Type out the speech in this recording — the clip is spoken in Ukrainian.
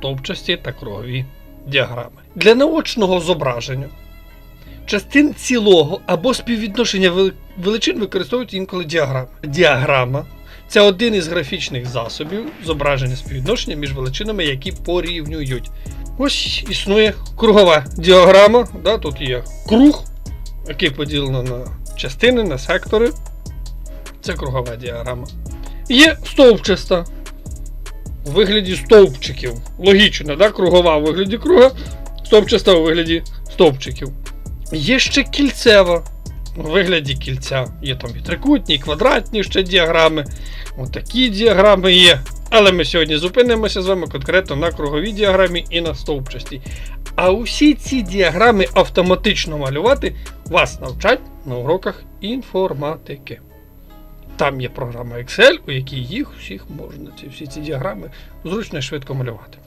стовпчасті та кругові діаграми. Для наочного зображення частин цілого або співвідношення величин використовують інколи діаграми. Діаграма це один із графічних засобів зображення співвідношення між величинами, які порівнюють. Ось існує кругова діаграма. Да, тут є круг, який поділено на частини, на сектори. Це кругова діаграма. Є стовпчаста у вигляді стовпчиків. Логічно, да? кругова у вигляді круга, стовпчаста у вигляді стовпчиків. Є ще кільцева у вигляді кільця. Є там і трикутні, і квадратні ще діаграми. Отакі діаграми є. Але ми сьогодні зупинимося з вами конкретно на круговій діаграмі і на стовпчастій. А усі ці діаграми автоматично малювати вас навчать на уроках інформатики. Там є програма Excel, у якій їх всіх можна, ці всі ці діаграми зручно і швидко малювати.